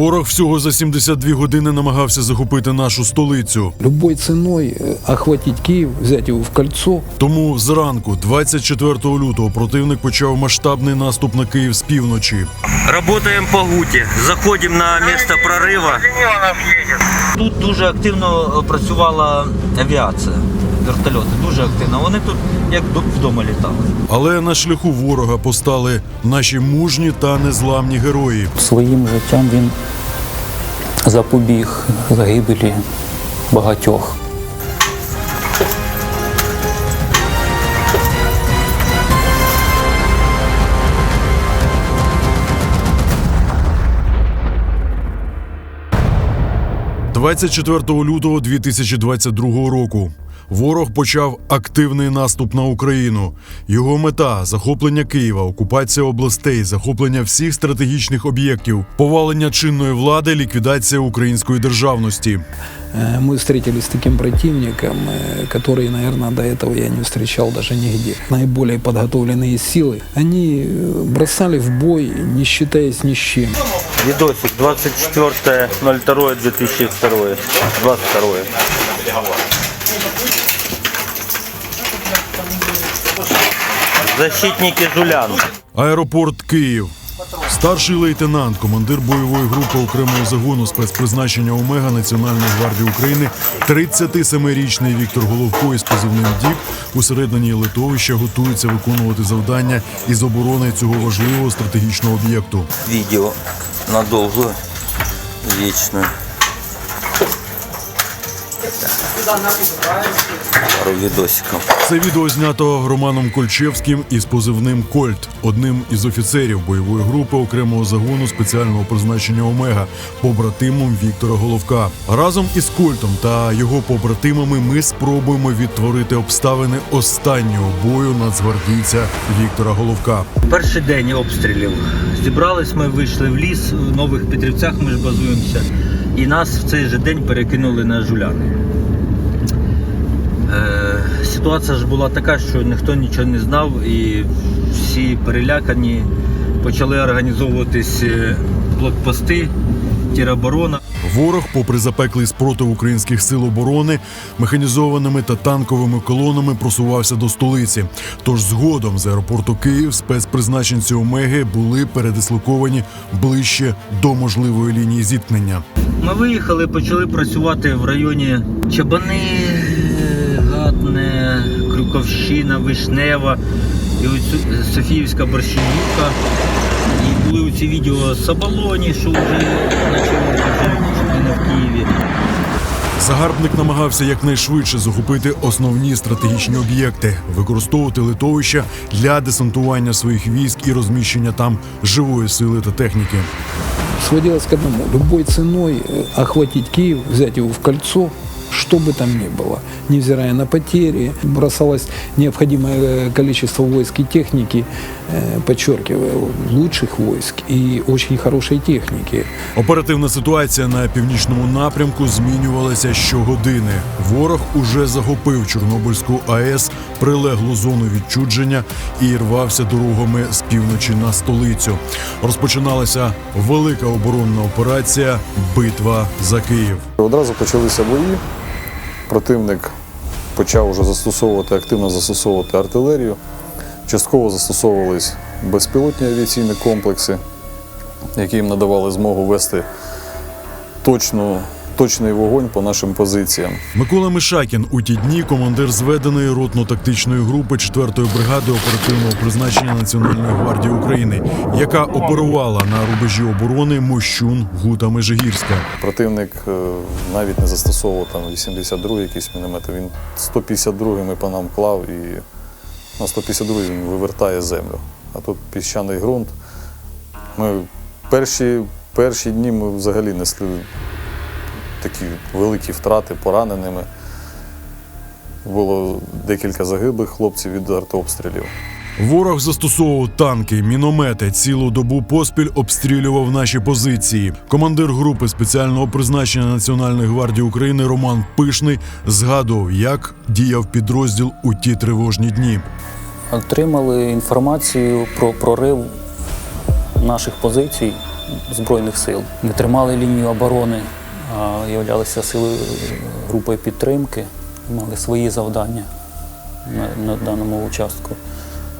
Ворог всього за 72 години намагався захопити нашу столицю. Любой ценой э, охватить Киев, взять его в кольцо. Тому зранку, 24 лютого, противник почав масштабний наступ на Київ з півночі. Работаем по ГУТі, заходимо на місце прориву. Тут дуже активно працювала авіація, вертольоти, дуже активно. Вони тут як вдома літали. Але на шляху ворога постали наші мужні та незламні герої. Своїм життям він запобіг загибелі багатьох. – 24 лютого 2022 року. Ворог почав активний наступ на Україну. Його мета захоплення Києва, окупація областей, захоплення всіх стратегічних об'єктів, повалення чинної влади, ліквідація української державності. Э, Мы встретились с таким противником, э, который, наверное, до этого я не встречал даже нигде. Наиболее подготовленные силы. Они э, бросали в бой, не считаясь ни с чем. Відосик 24.02.2002. 22. Защитники Жулян. Аеропорт Київ. Старший лейтенант, командир бойової групи окремого загону спецпризначення Омега Національної гвардії України, 37-річний Віктор Головко із позивним Дік усередині литовища готується виконувати завдання із оборони цього важливого стратегічного об'єкту. Видео надолго, вечно. Пару видосиков. Це відео знято Романом Кольчевським із позивним Кольт, одним із офіцерів бойової групи окремого загону спеціального призначення Омега, побратимом Віктора Головка. Разом із Кольтом та його побратимами ми спробуємо відтворити обставини останнього бою нацгвардійця Віктора Головка. Перший день обстрілів. Зібрались ми, вийшли в ліс, в Нових Петрівцях ми ж базуємося. І нас в цей же день перекинули на жуляни. Е, ситуація ж була така, що ніхто нічого не знав, і всі перелякані почали організовуватись е, блокпости, тіроборона. Ворог, попри запеклий спротив українських сил оборони, механізованими та танковими колонами просувався до столиці. Тож згодом з аеропорту Київ спецпризначенці Омеги були передислоковані ближче до можливої лінії зіткнення. Ми виїхали, почали працювати в районі Чабани, Гатне, Крюковщина, Вишнева і Софіївська борщівка. І були ці відео з Сабалоні, що вже почали вже не в Києві. Загарбник намагався якнайшвидше захопити основні стратегічні об'єкти, використовувати литовища для десантування своїх військ і розміщення там живої сили та техніки. Сводилось к одному. Любой ценой э, охватить Киев, взять его в кольцо, что бы там ни было. Невзирая на потери, бросалось необходимое э, количество войск и техники, э, подчеркиваю, лучших войск и очень хорошей техники. Оперативна ситуація на північному напрямку змінювалася щогодини. Ворог уже захопив Чорнобильську АЕС, прилеглу зону відчудження і рвався дорогами з півночі на столицю. Розпочиналася велика оборонна операція Битва за Київ. Одразу почалися бої. Противник почав вже застосовувати, активно застосовувати артилерію. Частково застосовувались безпілотні авіаційні комплекси, які їм надавали змогу вести точну, точний вогонь по нашим позиціям. Микола Мишакін у ті дні командир зведеної ротно-тактичної групи 4-ї бригади оперативного призначення Національної гвардії України, яка оперувала на рубежі оборони Мощун, Гута, Межигірська. Противник е, навіть не застосовував там 82 якісь міномети. Він 152-ми по нам клав і на 152 він вивертає землю. А тут піщаний ґрунт. Ми перші, перші дні ми взагалі несли такі великі втрати пораненими. Було декілька загиблих хлопців від артобстрілів. Ворог застосовував танки, міномети, цілу добу поспіль обстрілював наші позиції. Командир групи спеціального призначення Національної гвардії України Роман Пишний згадував, як діяв підрозділ у ті тривожні дні. Отримали інформацію про прорив наших позицій Збройних сил. Не тримали лінію оборони, являлися силою групою підтримки, мали свої завдання на, на даному участку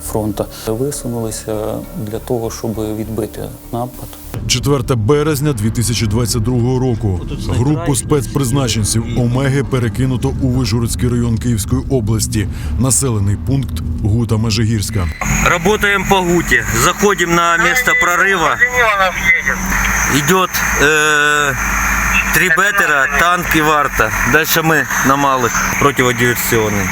фронту. Висунулися для того, щоб відбити напад. 4 березня 2022 року. Групу спецпризначенців Омеги перекинуто у Вижгородський район Київської області, населений пункт Гута Межигірська. Работаем по Гуте. Заходим на место прорыва. Идет э, три беттера, танк и варта. Дальше мы на малых противодиверсионный.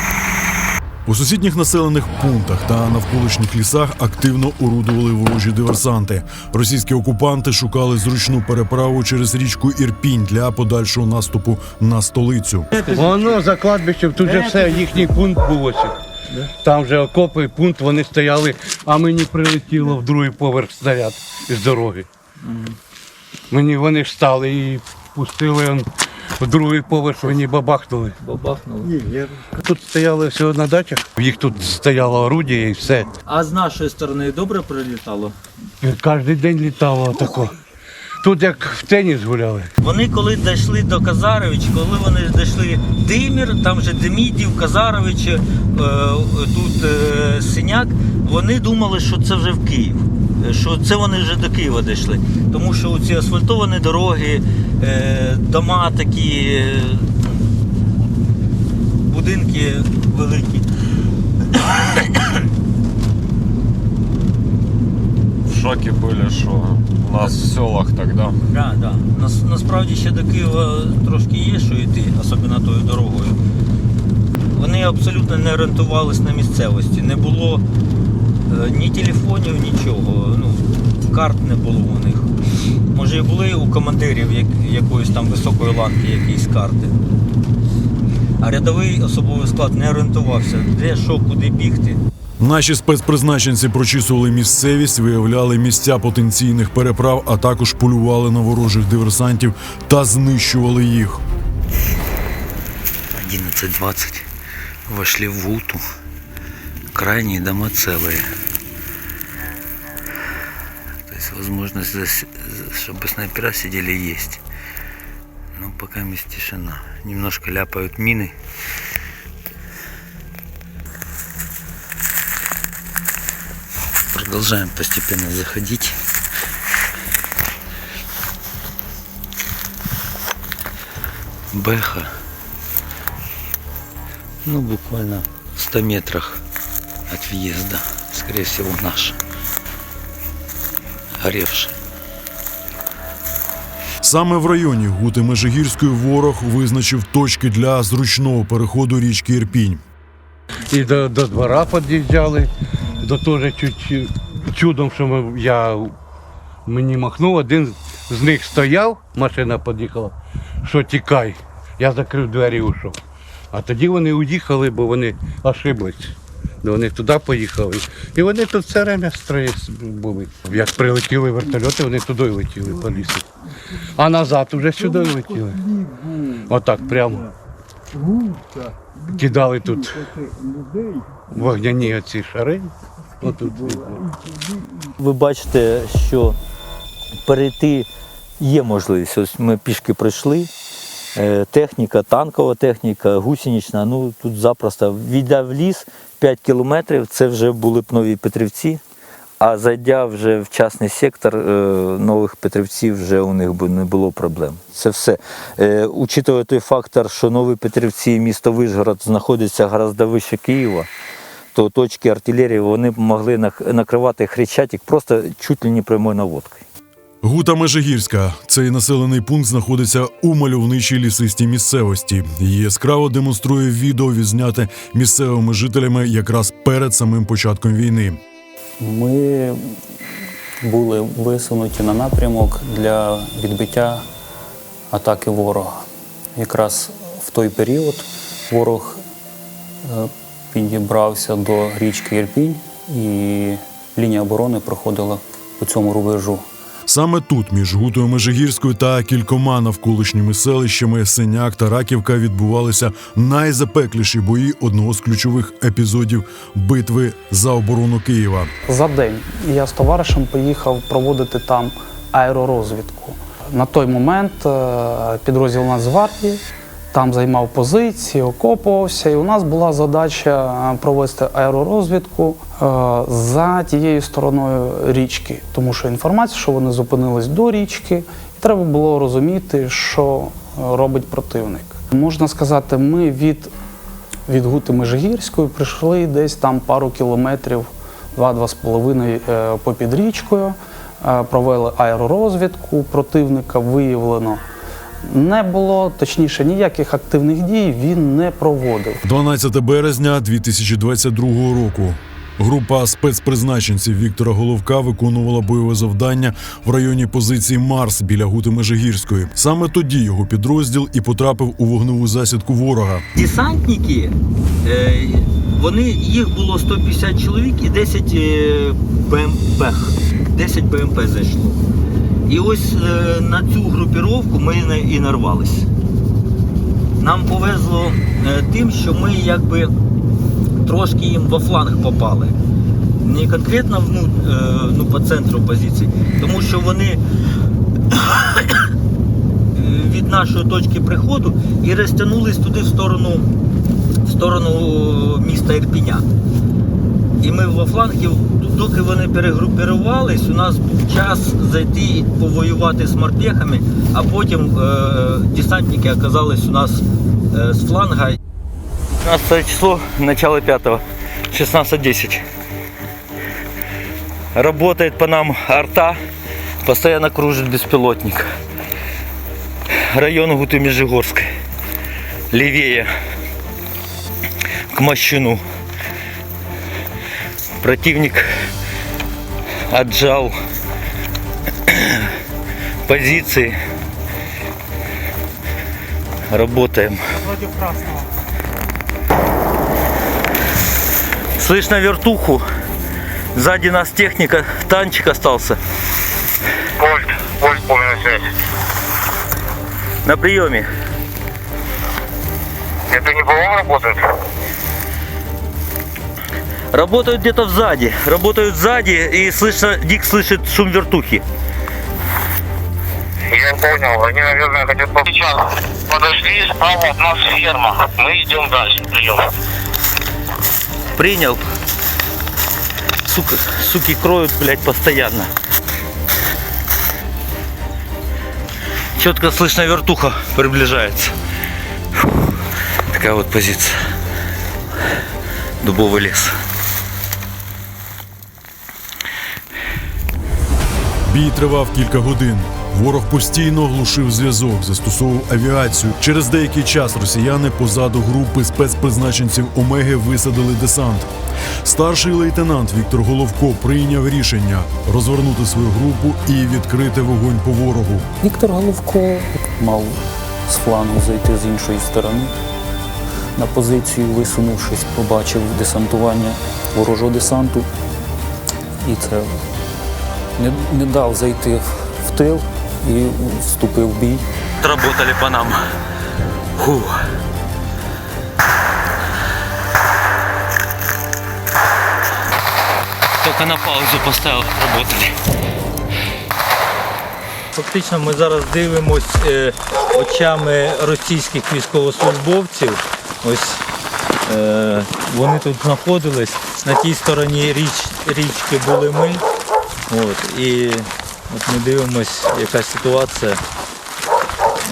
У сусідніх населених пунктах та навколишніх лісах активно орудували ворожі диверсанти. Російські окупанти шукали зручну переправу через річку Ірпінь для подальшого наступу на столицю. Воно за кладбищем, тут же все, їхній пункт був ось. Там же окопи, пункт, вони стояли, а мені прилетіло в другий поверх снаряд із дороги. Мені вони ж стали і пустили он, в другий поверх, вони бабахнули. Бабахнули. Тут стояли всього на дачах, їх тут стояло орудія і все. А з нашої сторони добре прилітало? Кожен день літало тако. Тут як в теніс гуляли. Вони коли дійшли до Казарович, коли вони дійшли Димір, там же Демідів, Казарович, е, тут е, Синяк, вони думали, що це вже в Київ. Що це вони вже до Києва дійшли. Тому що ці асфальтовані дороги, е, дома такі, будинки великі. В были, что у нас в селах тогда Да, да. Нас, насправді ще до Києва трошки є, що йти, особливо тою дорогою. Вони абсолютно не орієнтувались на місцевості. Не було е, ні телефонів, нічого. Ну, карт не було у них. Може і були у командирів як, якоїсь там високої ланки якісь карти. А рядовий особовий склад не орієнтувався, де що, куди бігти. Наші спецпризначенці прочісували місцевість, виявляли місця потенційних переправ, а також полювали на ворожих диверсантів та знищували їх. 11.20 вошли в Гуту. Крайние дома целые. То есть возможность, зас- чтобы снайпера сидели, есть. Но пока есть тишина. Немножко ляпают мины. Продолжаем постепенно заходить. Бэха. Ну, буквально в 100 метрах от въезда. Скорее всего, наш. Горевший. Саме в районі Гути Межигірської ворог визначив точки для зручного переходу річки Ірпінь. І до, до двора під'їжджали, до теж чуть чудом, що ми, я мені махнув, один з них стояв, машина під'їхала, що тікай. Я закрив двері і ушов. А тоді вони уїхали, бо вони ошиблись. Вони туди поїхали. І вони тут все время строї були. Як прилетіли вертольоти, вони туди летіли по лісу. А назад вже сюди летіли. Отак прямо. Кидали тут вогняні оці шари. Ви бачите, що перейти є можливість. Ось ми пішки пройшли. Е, Техніка, танкова техніка, гусенична. Ну тут запросто війдя в ліс 5 кілометрів, це вже були б нові Петрівці. А зайдя вже в частний сектор е, нових Петрівців, вже у них не було проблем. Це все. Е, Учитывая той фактор, що нові Петрівці місто Вишгород знаходяться гораздо вище Києва, то точки артилерії вони могли накривати Хрещатик просто чуть ли не прямою наводкою. Гута Межигірська. Цей населений пункт знаходиться у мальовничій лісистій місцевості. Її яскраво демонструє відео, відзняте місцевими жителями якраз перед самим початком війни. Ми були висунуті на напрямок для відбиття атаки ворога. Якраз в той період ворог е, підібрався до річки Ірпінь і лінія оборони проходила по цьому рубежу. Саме тут, між Гутою Межигірською та кількома навколишніми селищами Синяк та Раківка відбувалися найзапекліші бої одного з ключових епізодів битви за оборону Києва. За день я з товаришем поїхав проводити там аеророзвідку. На той момент е, підрозділ Нацгвардії там займав позиції, окопувався, і у нас була задача е, провести аеророзвідку е, за тією стороною річки, тому що інформація, що вони зупинились до річки, і треба було розуміти, що е, робить противник. Можна сказати, ми від від Гути Межигірської прийшли десь там пару кілометрів, два-два з половиною попід річкою, провели аеророзвідку противника, виявлено. Не було, точніше, ніяких активних дій він не проводив. 12 березня 2022 року. Група спецпризначенців Віктора Головка виконувала бойове завдання в районі позиції Марс біля Гути Межигірської. Саме тоді його підрозділ і потрапив у вогневу засідку ворога. Десантники, е, вони, їх було 150 чоловік і 10 е, БМП. 10 БМП зайшло. І ось е, на цю групіровку ми і нарвались. Нам повезло е, тим, що ми якби трошки їм во фланг попали. Не конкретно ну, ну, по центру позиції, тому що вони від нашої точки приходу і розтягнулись туди в сторону, в сторону міста Ірпіня. І ми во флангів, доки вони перегрупірувались, у нас був час зайти і повоювати з морпехами, а потім е, десантники оказались у нас е, з фланга. 15 число, начало 5 16.10. Работает по нам арта, постоянно кружит беспилотник. Район Гуты Межигорской. Левее. К Мощину. Противник отжал позиции. Работаем. Слышно вертуху. Сзади нас техника, танчик остался. Вольт, Вольт, полная связь. На приеме. Это не ПВО работает? Работают где-то сзади. Работают сзади и слышно, Дик слышит шум вертухи. Я понял, они, наверное, хотят... по- Сейчас, подошли, справа от нас ферма. Мы идем дальше, прием. Принял. Сука, суки кроют, блядь, постоянно. Четко слышно вертуха приближается. Фу. Такая вот позиция. Дубовый лес. Бій тривав кілька годин. Ворог постійно глушив зв'язок, застосовував авіацію. Через деякий час росіяни позаду групи спецпризначенців Омеги висадили десант. Старший лейтенант Віктор Головко прийняв рішення розвернути свою групу і відкрити вогонь по ворогу. Віктор Головко мав з флангу зайти з іншої сторони. На позицію, висунувшись, побачив десантування ворожого десанту. І це не, не дав зайти в- тил і вступив в бій. Работали по нам. Фу. Только на паузу поставив, работали. Фактично ми зараз дивимось е, очами російських військовослужбовців. Ось е, вони тут знаходились. На тій стороні річ, річки були ми. От, і от ми дивимося, яка ситуація.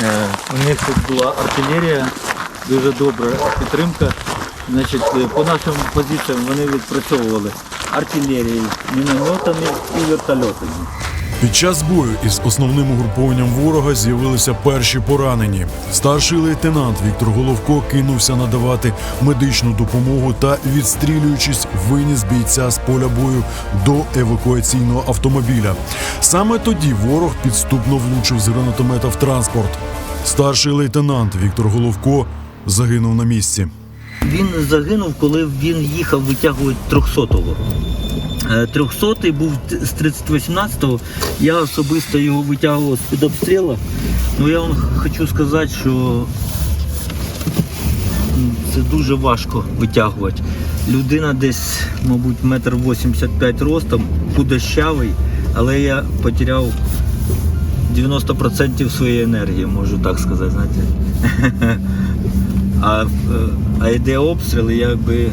Е, У них тут була артилерія, дуже добра підтримка. Значить, е, по нашим позиціям вони відпрацьовували артилерією, мінометами і вертольотами. Під час бою із основним угрупованням ворога з'явилися перші поранені. Старший лейтенант Віктор Головко кинувся надавати медичну допомогу та, відстрілюючись, виніс бійця з поля бою до евакуаційного автомобіля. Саме тоді ворог підступно влучив з гранатомета в транспорт. Старший лейтенант Віктор Головко загинув на місці. Він загинув, коли він їхав витягувати 300-го. Е, 300-й був з 30-18-го. Я особисто його витягував з-під обстрілу. Ну я вам хочу сказати, що це дуже важко витягувати. Людина десь, мабуть, метр 85 ростом, худощавий, але я потеряв 90% своєї енергії, можу так сказати, знаєте. А, е, а йде обстріл, якби.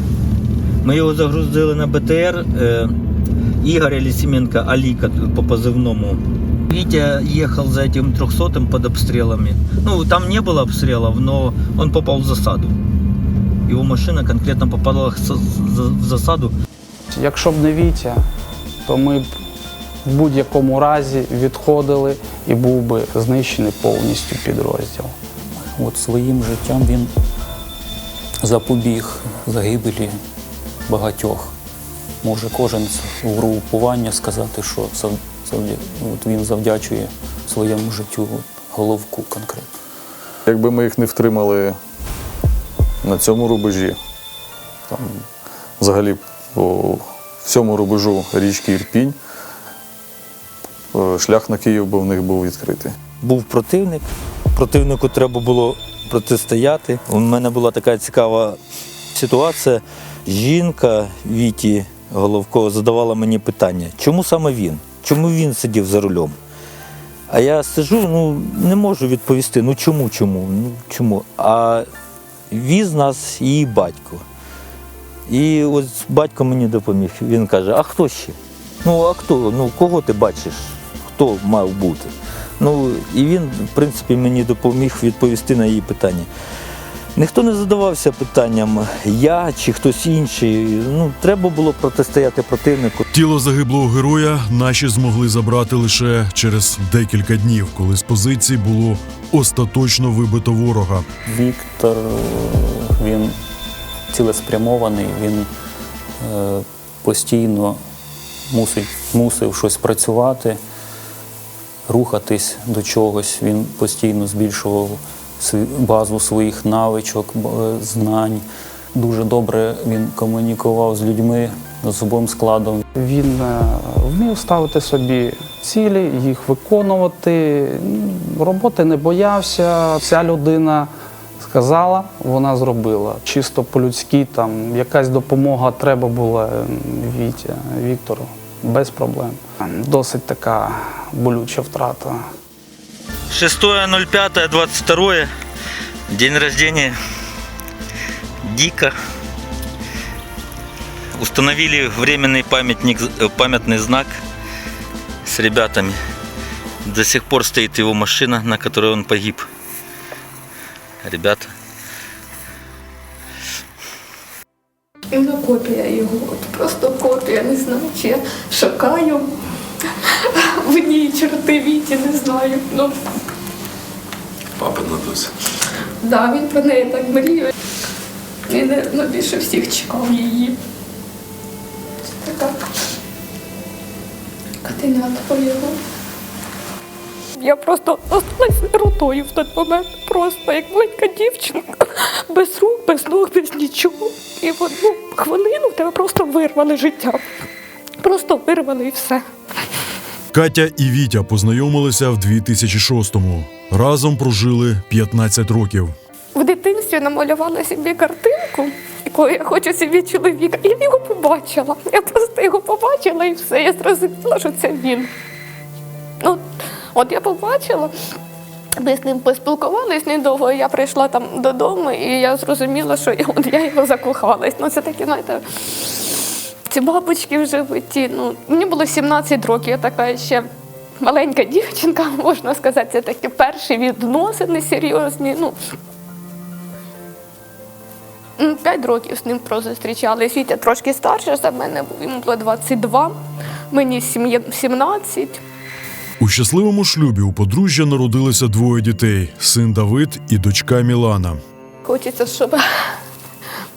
Ми його загрузили на БТР е, Ігоря Лісіменка Аліка по позивному. Витя ехал за этим трехсотым под обстрелами. Ну, там не было обстрелов, но он попал в засаду. Его машина конкретно попала в за- за- в засаду. Якщо б не Вітя, то ми б в будь-якому разі відходили і був би знищений повністю підрозділ. От своїм життям він запобіг загибелі багатьох. Може кожен з угрупування сказати, що завдя- от він завдячує своєму життю головку конкретно. Якби ми їх не втримали на цьому рубежі, там, взагалі по всьому рубежу річки Ірпінь, е, шлях на Київ би в них був відкритий. був противник. Противнику треба було протистояти. У мене була така цікава ситуація. Жінка Віті Головко задавала мені питання, чому саме він? Чому він сидів за рулем? А я сижу, ну не можу відповісти. Ну чому, чому? Ну чому? А віз нас її батько. І ось батько мені допоміг. Він каже: А хто ще? Ну, а хто? Ну, кого ти бачиш? Хто мав бути? Ну, і він, в принципі, мені допоміг відповісти на її питання. Ніхто не задавався питанням, я чи хтось інший. Ну, треба було протистояти противнику. Тіло загиблого героя наші змогли забрати лише через декілька днів, коли з позицій було остаточно вибито ворога. Віктор він цілеспрямований, він е, постійно мусить, мусив щось працювати, рухатись до чогось. Він постійно збільшував базу своїх навичок, е, знань. Дуже добре він комунікував з людьми, з особовим складом. Він е, вмів ставити собі цілі, їх виконувати. Роботи не боявся. Ця людина сказала, вона зробила. Чисто по-людськи, там якась допомога треба була м, Вітя, Віктору, без проблем. Досить така болюча втрата. 6.05.22. День рождения Дика. Установили временный памятник, э, памятный знак с ребятами. До сих пор стоит его машина, на которой он погиб. Ребята. Ну, копія його, от просто копія, не знаю, чи я шукаю в ній чорти віті, не знаю. Ну, Папа надуся. да, він про неї так мріє. Він ну, більше всіх чекав її. Це така катенятко його. Я просто осталась сиротою в той момент, просто як маленька дівчинка, без рук, без ног, без нічого. І в одну хвилину в тебе просто вирвали життя. Просто вирвали і все. Катя і Вітя познайомилися в 2006-му. Разом прожили 15 років. В дитинстві намалювала собі картинку, коли я хочу собі чоловіка, я його побачила. Я просто його побачила і все. Я зрозуміла, що це він. Ну, от я побачила. Ми з ним поспілкувались недовго, я прийшла там додому, і я зрозуміла, що я, от я його закохалась. Ну, це такі, знаєте, ці бабочки в животі. Ну, мені було 17 років, я така ще маленька дівчинка, можна сказати, це такі перші відносини серйозні. Ну, П'ять років з ним прозустрічались. Вітя трошки старше за мене був, йому було 22, мені сім'є- 17. У щасливому шлюбі у подружжя народилося двоє дітей: син Давид і дочка Мілана. Хочеться, щоб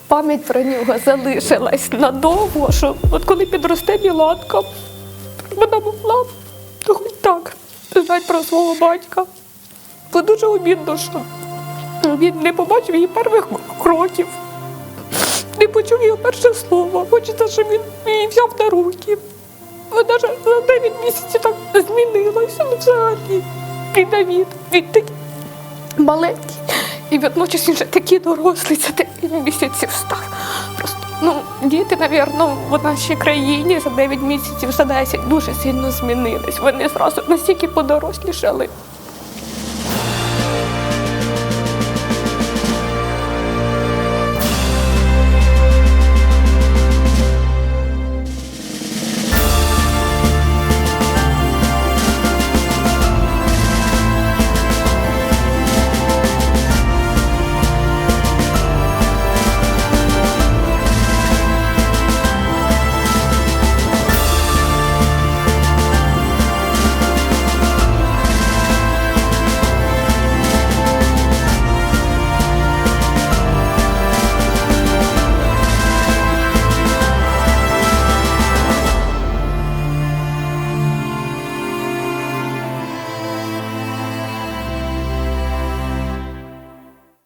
пам'ять про нього залишилась надовго, щоб от коли підросте Міланка, вона могла хоч так знати про свого батька. Бо дуже обідно, що він не побачив її перших кроків, не почув її перше слово. Хочеться, щоб він її взяв на руки. Вона ж за 9 місяців так змінилася ну, взагалі. І Давід, він такий маленький. І водночас він вже такий дорослий, це 9 місяців став. Просто Ну, діти, напевно, в нашій країні за 9 місяців, за 10 дуже сильно змінились. Вони зразу настільки подорослішали.